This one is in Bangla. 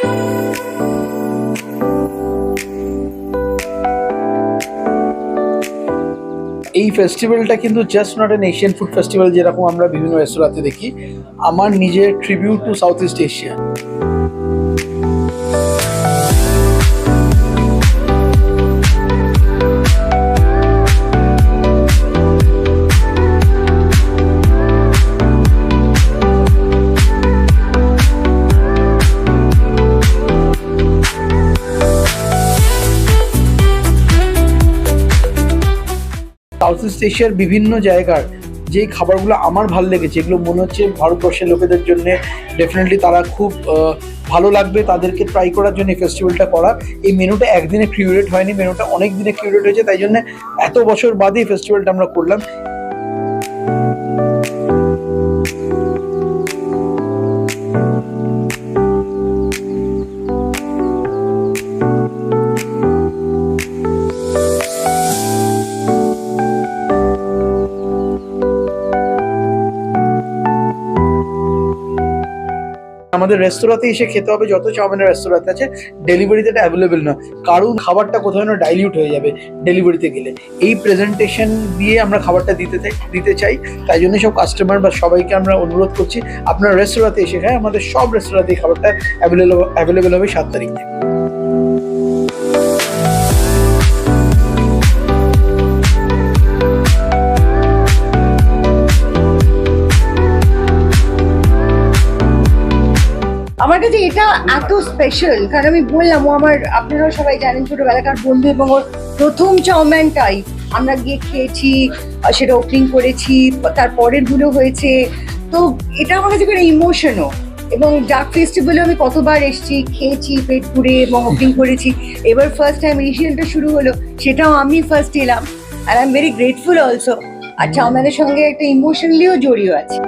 এই ফেস্টিভ্যালটা কিন্তু just not an Asian food festival যেরকম আমরা বিভিন্ন রেস্তোরাঁতে দেখি। আমার নিজের tribute to South East Asia South East এশিয়ার বিভিন্ন জায়গার যেই খাবারগুলো আমার ভালো লেগেছে, এগুলো মনে হচ্ছে ভারতবর্ষের লোকেদের জন্য ডেফিনেটলি তারা খুব ভালো লাগবে তাদেরকে ট্রাই করার জন্য এই ফেস্টিভ্যালটা করা এই মেনুটা একদিনে ক্রিউরেট হয়নি, মেনুটা অনেক দিনে ক্রিউরেট হয়েছে, তাই জন্য এত বছর বাদে এই ফেস্টিভ্যালটা আমরা করলাম। আমাদের রেস্তোরাঁতে এসে খেতে হবে, যত চাউমিনের রেস্তোরাঁতে আছে ডেলিভারিতে এটা অ্যাভেলেবেল নয়। কারণ খাবারটা কোথাও না ডাইলিউট হয়ে যাবে ডেলিভারিতে গেলে। এই প্রেজেন্টেশন দিয়ে আমরা খাবারটা দিতে চাই দিতে চাই। তাই জন্য সব কাস্টমার বা সবাইকে আমরা অনুরোধ করছি, আপনার রেস্তোরাঁতে এসে খায়, আমাদের সব রেস্তোরাঁতে খাবারটা অ্যাভেলেবল অ্যাভেলেবেল হবে সাত তারিখ থেকে। আমার কাছে এটা এত স্পেশাল কারণ আমি বললাম, ও আমার, আপনারাও সবাই জানেন ছোটবেলাকার বন্ধু এবং ওর প্রথম চাউম্যানটাই আমরা গিয়ে খেয়েছি সেটা ওপেনিং করেছি, তার পরেরগুলো হয়েছে। তো এটা আমার কাছে কোনো ইমোশনও এবং ডাক ফেস্টিভ্যালে আমি কতবার এসেছি, খেয়েছি পেট পুড়ে এবং ওপেনিং করেছি। এবার ফার্স্ট টাইম এশিয়ানটা শুরু হলো, সেটাও আমি ফার্স্ট এলাম। আর I am very grateful also আর চাউম্যানের সঙ্গে একটা ইমোশনালিও জড়িয়ে আছে।